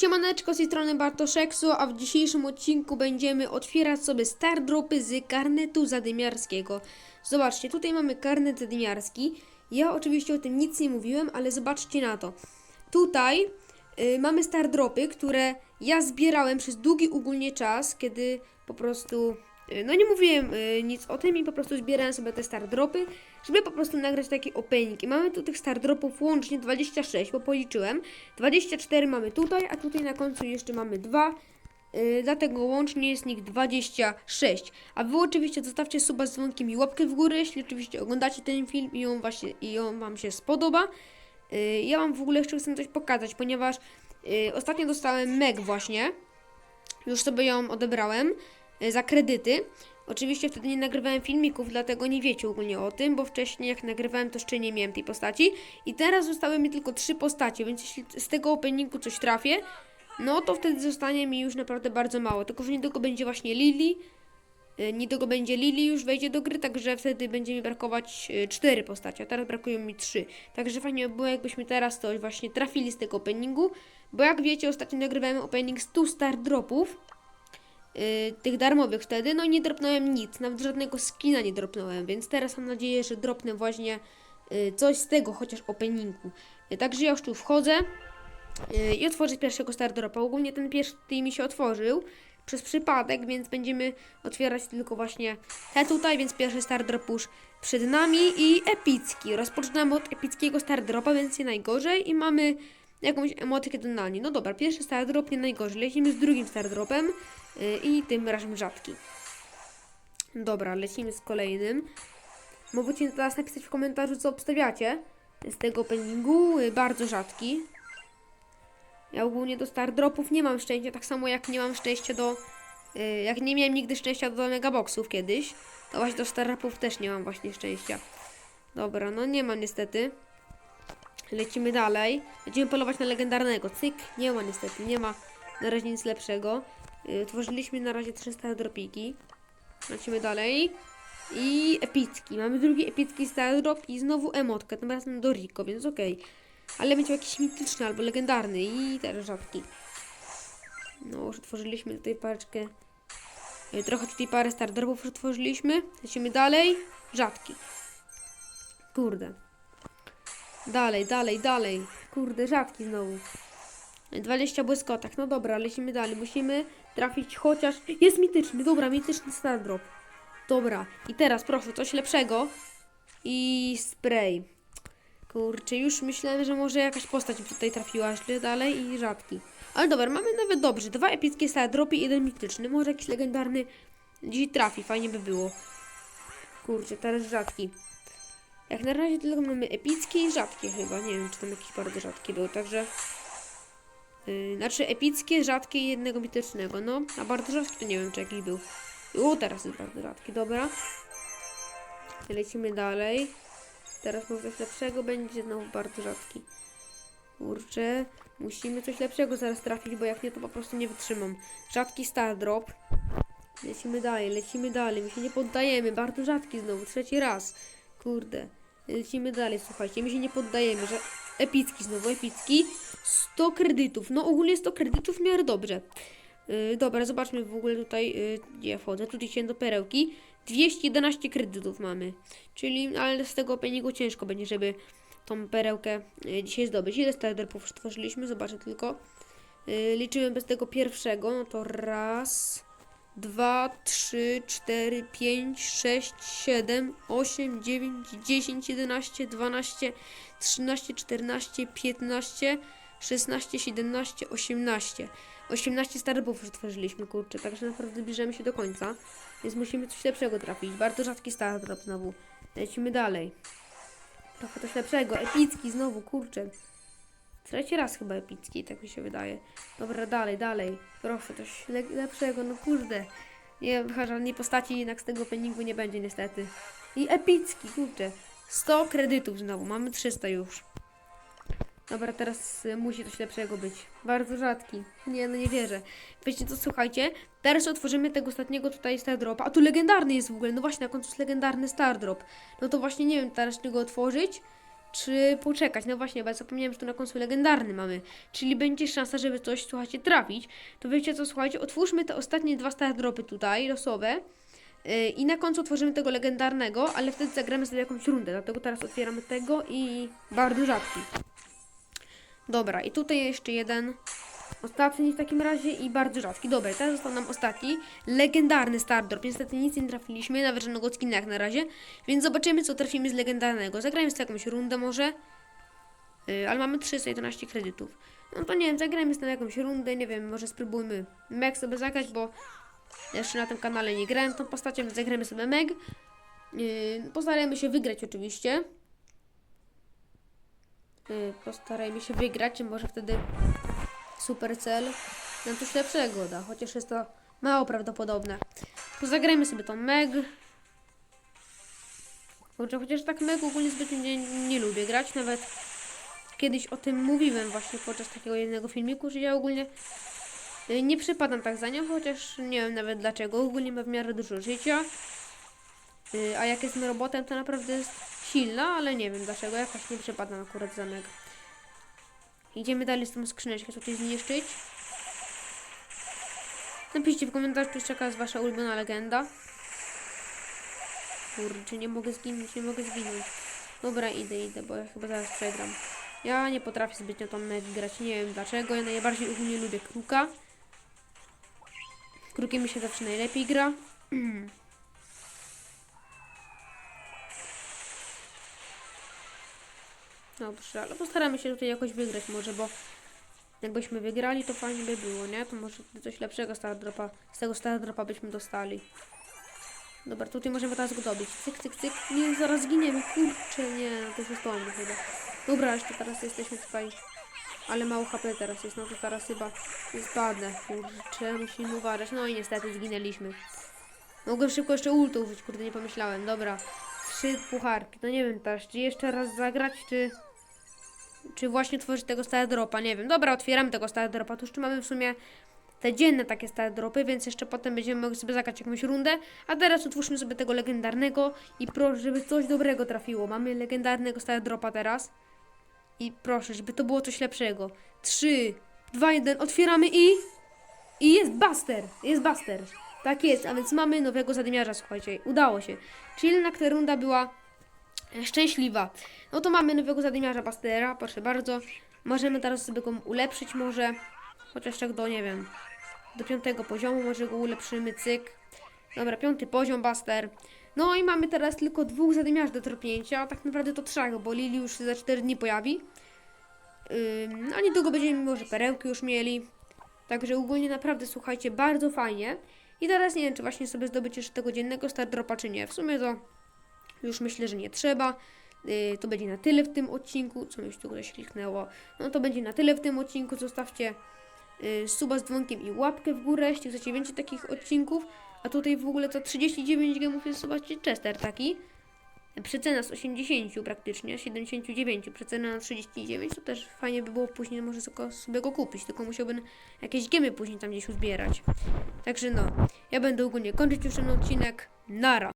Siemaneczko z tej strony Bartoszeksu, a w dzisiejszym odcinku będziemy otwierać sobie star dropy z karnetu zadymiarskiego. Zobaczcie, tutaj mamy karnet zadymiarski. Ja oczywiście o tym nic nie mówiłem, ale zobaczcie na to. Tutaj y, mamy star dropy, które ja zbierałem przez długi ogólnie czas, kiedy po prostu no nie mówiłem y, nic o tym i po prostu zbierałem sobie te star dropy, żeby po prostu nagrać taki opening. I mamy tu tych star dropów łącznie 26, bo policzyłem. 24 mamy tutaj, a tutaj na końcu jeszcze mamy dwa. Yy, dlatego łącznie jest nich 26. A wy oczywiście zostawcie suba z dzwonkiem i łapkę w górę, jeśli oczywiście oglądacie ten film i on, właśnie, i on wam się spodoba. Yy, ja wam w ogóle jeszcze chcę coś pokazać, ponieważ yy, ostatnio dostałem meg właśnie. Już sobie ją odebrałem za kredyty. Oczywiście wtedy nie nagrywałem filmików, dlatego nie wiecie ogólnie o tym, bo wcześniej jak nagrywałem to jeszcze nie miałem tej postaci. I teraz zostały mi tylko trzy postacie, więc jeśli z tego openingu coś trafię, no to wtedy zostanie mi już naprawdę bardzo mało. Tylko, że niedługo będzie właśnie Lili. y, Niedługo będzie Lili już wejdzie do gry, także wtedy będzie mi brakować y, cztery postacie, a teraz brakują mi trzy. Także fajnie by było, jakbyśmy teraz coś właśnie trafili z tego openingu, bo jak wiecie, ostatnio nagrywałem opening 100 star dropów, y, tych darmowych wtedy, no nie dropnąłem nic, nawet żadnego skina nie dropnąłem, więc teraz mam nadzieję, że dropnę właśnie y, coś z tego, chociaż openingu. Y, Także ja już tu wchodzę y, i otworzę pierwszego star dropa. Ogólnie ten pierwszy mi się otworzył przez przypadek, więc będziemy otwierać tylko właśnie te tutaj, więc pierwszy star drop już przed nami i epicki. Rozpoczynamy od epickiego star dropa, więc nie najgorzej i mamy jakąś emotkę dodanie. No dobra, pierwszy star drop nie najgorzej. Lecimy z drugim star dropem y, i tym razem rzadki. Dobra, lecimy z kolejnym. Możecie teraz napisać w komentarzu, co obstawiacie z tego openingu. Y, Bardzo rzadki. Ja ogólnie do star dropów nie mam szczęścia, tak samo jak nie mam szczęścia do. y, jak nie miałem nigdy szczęścia do megaboxów kiedyś, to właśnie do star dropów też nie mam właśnie szczęścia. Dobra, no nie ma niestety. Lecimy dalej. Będziemy polować na legendarnego. Cyk, nie ma niestety, nie ma na razie nic lepszego. Yy, tworzyliśmy na razie 300 dropiki. Lecimy dalej. I epicki. Mamy drugi epicki star drop i znowu emotkę, tym razem do Rico, więc okej. Ale będzie jakiś mityczny albo legendarny i teraz rzadki. No, już otworzyliśmy tutaj pareczkę. Yy, Trochę tutaj parę star dropów już otworzyliśmy. Lecimy dalej. Rzadki. Kurde. Dalej, dalej, dalej. Kurde, rzadki znowu. 20 błyskotek. No dobra, lecimy dalej. Musimy trafić chociaż... Jest mityczny, dobra, mityczny star drop. Dobra, i teraz proszę, coś lepszego. I spray. Kurczę, już myślałem, że może jakaś postać tutaj trafiła. Źle dalej i rzadki. Ale dobra, mamy nawet dobrze. Dwa epickie star dropy i jeden mityczny. Może jakiś legendarny dziś trafi, fajnie by było. Kurczę, teraz rzadki. Jak na razie tylko mamy epickie i rzadkie chyba. Nie wiem, czy tam jakiś bardzo rzadki był, także... Yy, znaczy epickie, rzadkie i jednego mitycznego, no. A bardzo rzadki to nie wiem, czy jakiś był. U, teraz jest bardzo rzadki, dobra. Lecimy dalej. Teraz może coś lepszego będzie znowu bardzo rzadki. Kurczę, musimy coś lepszego zaraz trafić, bo jak nie, to po prostu nie wytrzymam. Rzadki star drop. Lecimy dalej, lecimy dalej. My się nie poddajemy. Bardzo rzadki znowu, trzeci raz. Kurde. Lecimy dalej, słuchajcie. My się nie poddajemy, że epicki znowu, epicki. 100 kredytów. No ogólnie 100 kredytów w miarę dobrze. Yy, dobra, zobaczmy w ogóle tutaj, yy, gdzie ja wchodzę. Tutaj się do perełki. 211 kredytów mamy. Czyli, ale z tego openingu ciężko będzie, żeby tą perełkę yy, dzisiaj zdobyć. Ile starterpów stworzyliśmy? Zobaczę tylko. Yy, liczymy bez tego pierwszego, no to raz, dwa, trzy, cztery, pięć, sześć, siedem, osiem, dziewięć, dziesięć, jedenaście, dwanaście, trzynaście, czternaście, piętnaście, szesnaście, siedemnaście, osiemnaście. 18 starbów już tworzyliśmy, kurczę, także naprawdę zbliżamy się do końca. Więc musimy coś lepszego trafić. Bardzo rzadki stardrop znowu. Lecimy dalej. Trochę coś lepszego. Epicki znowu, kurczę. Trzeci raz chyba epicki, tak mi się wydaje. Dobra, dalej, dalej. Proszę, coś le lepszego, no kurde. Nie, chyba żadnej postaci jednak z tego openingu nie będzie niestety. I epicki, kurczę. 100 kredytów znowu, mamy 300 już. Dobra, teraz y, musi coś lepszego być. Bardzo rzadki. Nie, no nie wierzę. Wiecie co, słuchajcie, teraz otworzymy tego ostatniego tutaj Star Dropa. A tu legendarny jest w ogóle, no właśnie, na końcu jest legendarny Star Drop. No to właśnie nie wiem teraz czego otworzyć. Czy poczekać. No właśnie, bo ja zapomniałem, że tu na końcu legendarny mamy. Czyli będzie szansa, żeby coś, słuchajcie, trafić. To wiecie co, słuchajcie, otwórzmy te ostatnie dwa star dropy tutaj, losowe. Yy, I na końcu otworzymy tego legendarnego, ale wtedy zagramy sobie jakąś rundę. Dlatego teraz otwieramy tego i bardzo rzadki. Dobra, i tutaj jeszcze jeden. Ostatni w takim razie i bardzo rzadki. Dobra, teraz został nam ostatni. Legendarny Stardrop. Niestety nic nie trafiliśmy, nawet żadnego skina jak na razie. Więc zobaczymy, co trafimy z legendarnego. Zagrajmy sobie jakąś rundę może. Yy, ale mamy 311 kredytów. No to nie wiem, zagrajmy sobie jakąś rundę, nie wiem, może spróbujmy Meg sobie zagrać, bo jeszcze na tym kanale nie grałem tą postacią, więc zagrajmy sobie Meg. Yy, postarajmy się wygrać oczywiście. Yy, postarajmy się wygrać, może wtedy Supercell nam coś lepszego da, chociaż jest to mało prawdopodobne. To zagrajmy sobie tą Meg. Chociaż tak Meg ogólnie zbyt nie, nie lubię grać, nawet kiedyś o tym mówiłem właśnie podczas takiego jednego filmiku, że ja ogólnie y, nie przypadam tak za nią, chociaż nie wiem nawet dlaczego. Ogólnie ma w miarę dużo życia. Y, A jak jestem robotem, to naprawdę jest silna, ale nie wiem dlaczego. Jakoś nie przypadam akurat za Meg. Idziemy dalej z tą skrzyneczkę tutaj zniszczyć. Napiszcie w komentarzu, czy jaka jest wasza ulubiona legenda. Kurczę, nie mogę zginąć, nie mogę zginąć. Dobra, idę, idę, bo ja chyba zaraz przegram. Ja nie potrafię zbytnio Meg grać, nie wiem dlaczego. Ja najbardziej ogólnie lubię kruka. Krukiem mi się zawsze najlepiej gra. Dobrze, ale postaramy się tutaj jakoś wygrać może, bo jakbyśmy wygrali, to fajnie by było, nie? To może coś lepszego Stardropa, z tego Stardropa byśmy dostali. Dobra, tutaj możemy teraz go dobić. Cyk, cyk, cyk. Nie, zaraz giniemy, kurczę, nie, to już jest pomysł chyba. Dobra, jeszcze teraz jesteśmy tutaj, ale mało HP teraz jest, no to teraz chyba spadnę. Kurczę, musimy uważać. No i niestety zginęliśmy. Mogłem szybko jeszcze ultu użyć, kurde, nie pomyślałem. Dobra, trzy pucharki. No nie wiem teraz, czy jeszcze raz zagrać, czy... Czy właśnie tworzyć tego Stardropa, nie wiem. Dobra, otwieramy tego Stardropa. Tu jeszcze mamy w sumie te dzienne takie Stardropy, więc jeszcze potem będziemy mogli sobie zagrać jakąś rundę. A teraz utwórzmy sobie tego legendarnego i proszę, żeby coś dobrego trafiło. Mamy legendarnego Stardropa teraz. I proszę, żeby to było coś lepszego. 3, 2, 1, otwieramy i... I jest Buster! Jest Buster! Tak jest, a więc mamy nowego zadymiarza, słuchajcie. Udało się. Czyli jednak ta runda była szczęśliwa. No to mamy nowego zadymiarza Bastera, proszę bardzo. Możemy teraz sobie go ulepszyć może. Chociaż tak do, nie wiem, do piątego poziomu może go ulepszymy, cyk. Dobra, piąty poziom Buster. No i mamy teraz tylko dwóch zadymiarzy do tropnięcia, a tak naprawdę to trzech, bo Lili już za 4 dni pojawi. Ym, a niedługo będziemy może perełki już mieli. Także ogólnie naprawdę słuchajcie, bardzo fajnie. I teraz nie wiem, czy właśnie sobie zdobyć jeszcze tego dziennego Stardropa, czy nie. W sumie to już myślę, że nie trzeba. Yy, to będzie na tyle w tym odcinku. Co mi już tu ktoś kliknęło? No to będzie na tyle w tym odcinku. Zostawcie yy, suba z dzwonkiem i łapkę w górę, jeśli chcecie więcej takich odcinków. A tutaj w ogóle to 39 gemów jest zobaczcie Chester taki. Przecena z 80 praktycznie, 79, przecena na 39, to też fajnie by było później może sobie go kupić, tylko musiałbym jakieś gemy później tam gdzieś uzbierać. Także no, ja będę ogólnie kończyć już ten odcinek. Nara!